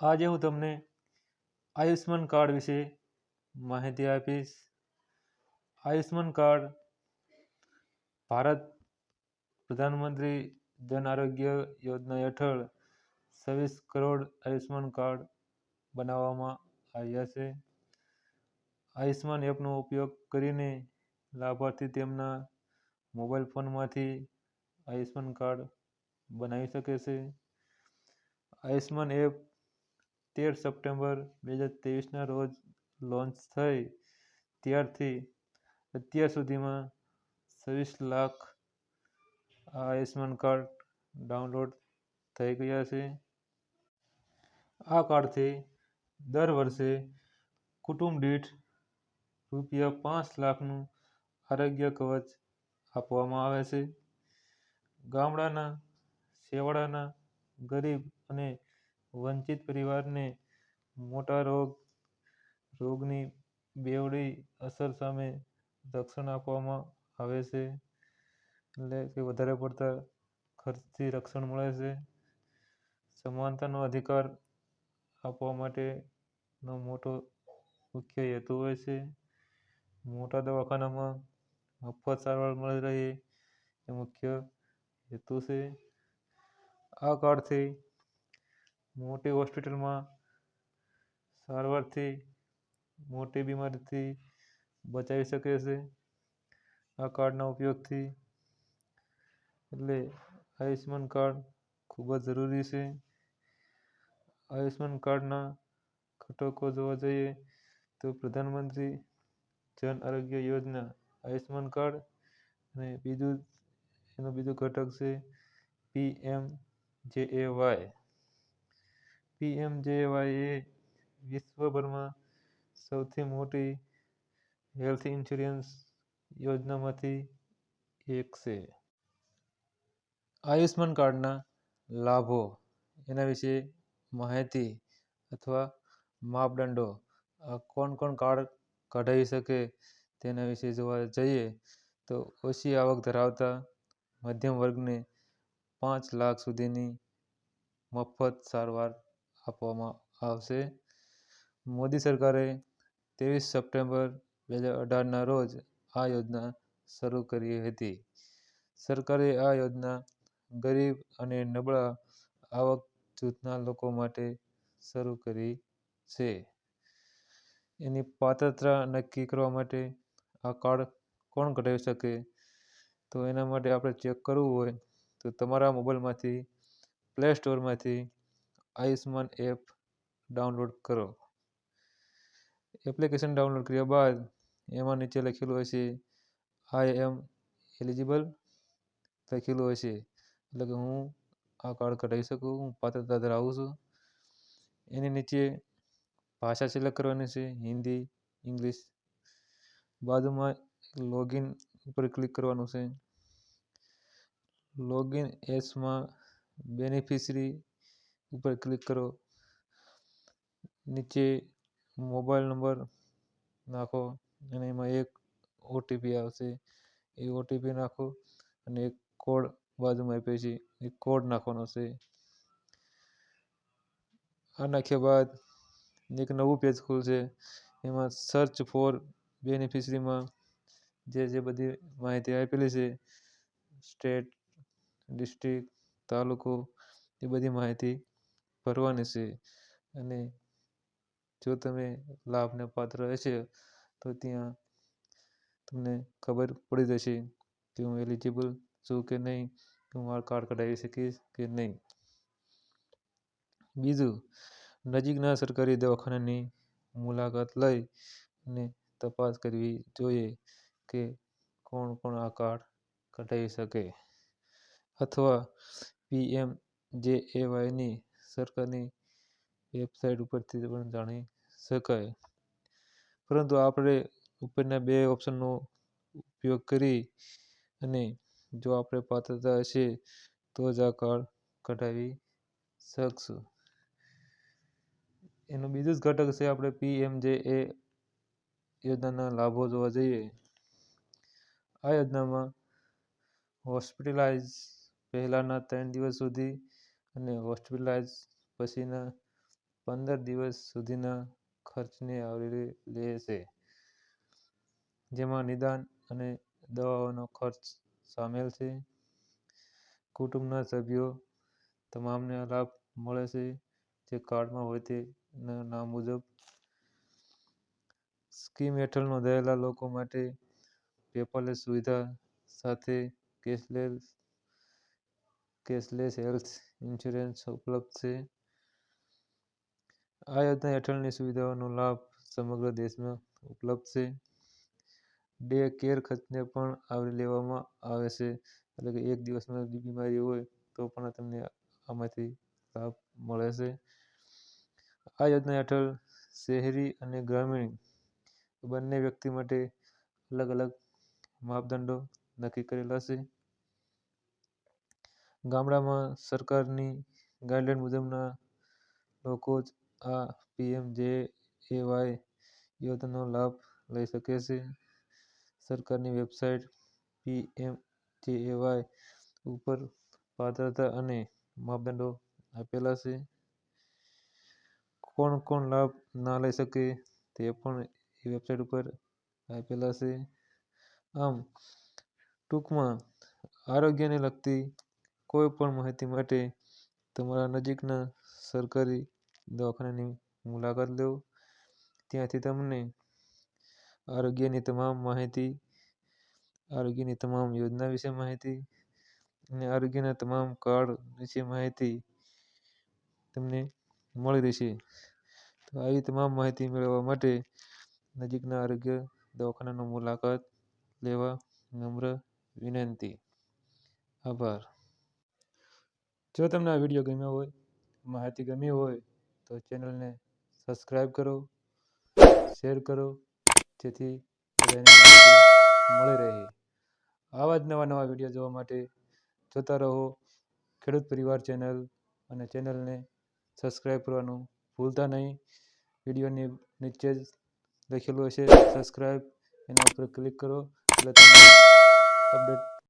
આજે હું તમને આયુષ્માન કાર્ડ વિશે માહિતી આપીશ. આયુષ્માન કાર્ડ ભારત પ્રધાનમંત્રી જન આરોગ્ય યોજના હેઠળ છવ્વીસ કરોડ આયુષ્માન કાર્ડ બનાવવામાં આવ્યા છે. આયુષ્માન એપનો ઉપયોગ કરીને લાભાર્થી તેમના મોબાઈલ ફોનમાંથી આયુષ્માન કાર્ડ બનાવી શકે છે. આયુષ્માન એપ તેર સપ્ટેમ્બર બે હજાર ત્રેવીસના રોજ લોન્ચ થઈ. ત્યારથી અત્યાર સુધીમાં છવ્વીસ લાખ આયુષ્માન કાર્ડ ડાઉનલોડ થઈ ગયા છે. આ કાર્ડથી દર વર્ષે કુટુંબ દીઠ રૂપિયા પાંચ લાખનું આરોગ્ય કવચ આપવામાં આવે છે. ગામડાના છેવાડાના ગરીબ અને વંચિત પરિવારને મોટા રોગ, રોગની બેવડી અસર સામે રક્ષણ આપવામાં આવે છે. એટલે કે વધારે પડતા ખર્ચથી રક્ષણ મળે છે. સમાનતાનો અધિકાર આપવા માટેનો મોટો મુખ્ય હેતુ હોય છે. મોટા દવાખાનામાં મફત સારવાર મળી રહે એ મુખ્ય હેતુ છે. આ કાર્ડથી મોટી હોસ્પિટલમાં સારવારથી મોટી બીમારીથી બચાવી શકે છે. આ કાર્ડના ઉપયોગથી એટલે આયુષ્યમાન કાર્ડ ખૂબ જ જરૂરી છે. આયુષ્યમાન કાર્ડના ઘટકો જોવા જઈએ તો પ્રધાનમંત્રી જન આરોગ્ય યોજના આયુષ્યમાન કાર્ડ અને બીજું એનું બીજું ઘટક છે પી એમ જે એ વાય. પી એમ જે એ વાય એ વિશ્વભરમાં સૌથી મોટી હેલ્થ ઇન્સ્યોરન્સ યોજનામાંથી એક છે. આયુષ્માન કાર્ડના લાભો, એના વિશે માહિતી અથવા માપદંડો. કોણ કોણ કાર્ડ કઢાવી શકે તેના વિશે જોવા જઈએ તો ઓછી આવક ધરાવતા મધ્યમ વર્ગને પાંચ લાખ સુધીની મફત સારવાર આપવામાં આવશે. મોદી સરકારે ત્રેવીસ સપ્ટેમ્બર બે હજાર અઢારના રોજ આ યોજના શરૂ કરી હતી. સરકારે આ યોજના ગરીબ અને નબળા આવક જૂથના લોકો માટે શરૂ કરી છે. એની પાત્રતા નક્કી કરવા માટે આ કાર્ડ કોણ કઢાવી શકે? તો એના માટે આપણે ચેક કરવું હોય તો તમારા મોબાઈલમાંથી, પ્લે સ્ટોરમાંથી આયુષ્માન એપ ડાઉનલોડ કરો. એપ્લિકેશન ડાઉનલોડ કર્યા બાદ એમાં નીચે લખેલું હશે આઈ એમ એલિજિબલ લખેલું હશે એટલે કે હું આ કાર્ડ કઢાવી શકું, હું પાત્રતા ધરાવું છું. એની નીચે ભાષા સિલેક્ટ કરવાની છે, હિન્દી, ઇંગ્લિશ. બાજુમાં લોગિન ઉપર ક્લિક કરવાનું છે. લોગિન એસમાં બેનિફિશરી ઉપર ક્લિક કરો. નીચે મોબાઈલ નંબર નાખો અને એમાં એક ઓટીપી આવશે. એ ઓટીપી નાખો અને એક કોડ બાજુમાં આપ્યો છે. એ કોડ નાખવાનો છે. આ નાખ્યા બાદ એક નવું પેજ ખુલશે. એમાં સર્ચ ફોર બેનિફિશરીમાં જે જે બધી માહિતી આપેલી છે સ્ટેટ ડિસ્ટ્રિક્ટ તાલુકો, એ બધી માહિતી ભરવાની છે અને જો તમે લાભને પાત્ર હશે તો ત્યાં તમને ખબર પડી જશે કે હું એલિજિબલ છું કે નહીં હું આ કાર્ડ કઢાવી શકીશ કે નહીં. બીજું, નજીકના સરકારી દવાખાનાની મુલાકાત લઈ અને તપાસ કરવી જોઈએ કે કોણ કોણ આ કાર્ડ કઢાવી શકે. અથવા પીએમ જે એ વાયની સરકારની વેબસાઇટ ઉપરથી પણ જાણી શકાય. પરંતુ આપણે ઉપરના બે ઓપ્શનનો ઉપયોગ કરી અને જો આપણે પાત્રતા હશે તો જ આ કાર્ડ કઢાવી શકશું. એનું બીજું જ ઘટક છે આપણે પીએમજેએ યોજનાના લાભો જોવા જઈએ. આ યોજનામાં હોસ્પિટલાઇઝ પહેલાંના ત્રણ દિવસ સુધી અને હોસ્પિટલાઇઝ પછીના પંદર દિવસ સુધીના ખર્ચને આવરી લે છે, જેમાં નિદાન અને દવાઓનો ખર્ચ સામેલ છે. કુટુંબના સભ્યો તમામને લાભ મળે છે જે કાર્ડમાં હોય તેના નામ મુજબ. સ્કીમ હેઠળ નોંધાયેલા લોકો માટે પેપરલેસ સુવિધા સાથે કેશલેસ હેલ્થ ઇન્સ્યોરન્સ ઉપલબ્ધ છે. આ યોજના હેઠળની સુવિધાઓનો લાભ સમગ્ર દેશમાં ઉપલબ્ધ છે. ડે કેર ખર્ચને પણ આવરી લેવામાં આવે છે, એટલે કે એક દિવસમાં બીમારી હોય તો પણ તમને આમાંથી લાભ મળે છે. આ યોજના હેઠળ શહેરી અને ગ્રામીણ બંને વ્યક્તિ માટે અલગ અલગ માપદંડો નક્કી કરેલા છે. ગામડામાં સરકારની ગાઈડલાઈન મુજબના લોકો જ આ પીએમ જે એ વાય યોજનાનો લાભ લઈ શકે છે. સરકારની વેબસાઇટ પીએમ જે એ વાય ઉપર પાત્રતા અને માપદંડો આપેલા છે. કોણ કોણ લાભ ના લઈ શકે તે પણ એ વેબસાઇટ ઉપર આપેલા છે. આમ ટૂંકમાં આરોગ્યને લગતી કોઈ પણ માહિતી માટે તમારા નજીકના સરકારી દવાખાનાની મુલાકાત લો. ત્યાંથી તમને આરોગ્યની તમામ માહિતી, આરોગ્યની તમામ યોજના વિશે માહિતી અને આરોગ્યના તમામ કાર્ડ વિશે માહિતી તમને મળી રહેશે. તો આવી તમામ માહિતી મેળવવા માટે નજીકના આરોગ્ય દવાખાનાની મુલાકાત લેવા નમ્ર વિનંતી. આભાર. જો તમને આ વીડિયો ગમ્યો હોય, માહિતી ગમી હોય તો ચેનલને સબસ્ક્રાઈબ કરો, શેર કરો જેથી બધાને મળી રહે. આવા જ નવા નવા વીડિયો જોવા માટે જોતા રહો ખેડૂત પરિવાર ચેનલ અને ચેનલને સબસ્ક્રાઈબ કરવાનું ભૂલતા નહીં. વિડીયોની નીચે જ લખેલું હશે સબસ્ક્રાઈબ એના ઉપર ક્લિક કરો એટલે તમને અપડેટ